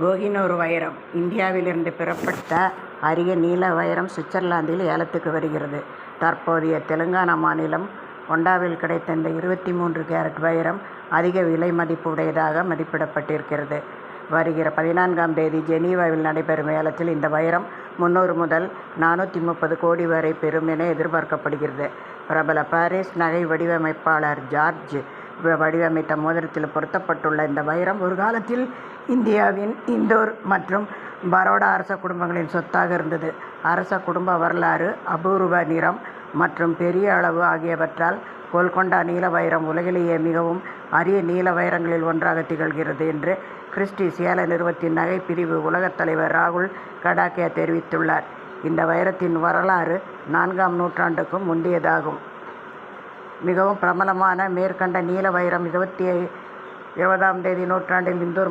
கோகினூர் வைரம் இந்தியாவிலிருந்து பெறப்பட்ட அரிய நீல வைரம் சுவிட்சர்லாந்தில் ஏலத்துக்கு வருகிறது. தற்போதைய தெலுங்கானா மாநிலம் ஒண்டாவில் கிடைத்த இந்த இருபத்தி மூன்று கேரட் வைரம் அதிக விலை மதிப்பு உடையதாக மதிப்பிடப்பட்டிருக்கிறது. வருகிற பதினான்காம் தேதி ஜெனீவாவில் நடைபெறும் ஏலத்தில் இந்த வைரம் முந்நூறு முதல் நானூற்றி முப்பது கோடி வரை பெறும் என எதிர்பார்க்கப்படுகிறது. பிரபல பாரிஸ் நகை வடிவமைப்பாளர் ஜார்ஜ் வடிவமைத்த மோதிரத்தில் பொருத்தப்பட்டுள்ள இந்த வைரம் ஒரு காலத்தில் இந்தியாவின் இந்தோர் மற்றும் பரோடா அரச குடும்பங்களின் சொத்தாக இருந்தது. அரச குடும்ப வரலாறு அபூர்வ நிறம் மற்றும் பெரிய அளவு ஆகியவற்றால் கோல்கொண்டா நீல வைரம் உலகிலேயே மிகவும் அரிய நீல வைரங்களில் ஒன்றாக திகழ்கிறது என்று கிறிஸ்டி சேல நிறுவனத்தின் நகை பிரிவு உலகத் தலைவர் ராகுல் கடாக்கியா தெரிவித்துள்ளார். இந்த வைரத்தின் வரலாறு நான்காம் நூற்றாண்டுக்கும் முந்தையதாகும். மிகவும் பிரபலமான மேற்கண்ட நீல வைரம் இருபத்தி இருபதாம் தேதி நூற்றாண்டில் இந்தோர்